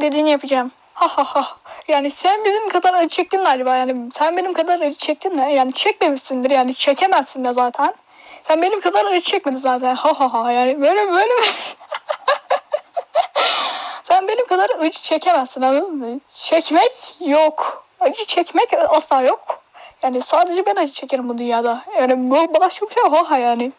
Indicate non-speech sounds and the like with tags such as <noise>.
dediğini yapacağım. Ha ha ha. Yani sen benim kadar acı çektin galiba yani. Sen benim kadar acı çektin de yani çekmemişsindir yani çekemezsin de zaten. Sen benim kadar acı çekmedin zaten. Ha ha ha yani böyle böyle <laughs> Sen benim kadar acı çekemezsin anladın mı? Çekmek yok. Acı çekmek asla yok. Yani sadece ben acı çekerim bu dünyada. Yani bu başka bir şey oha yani.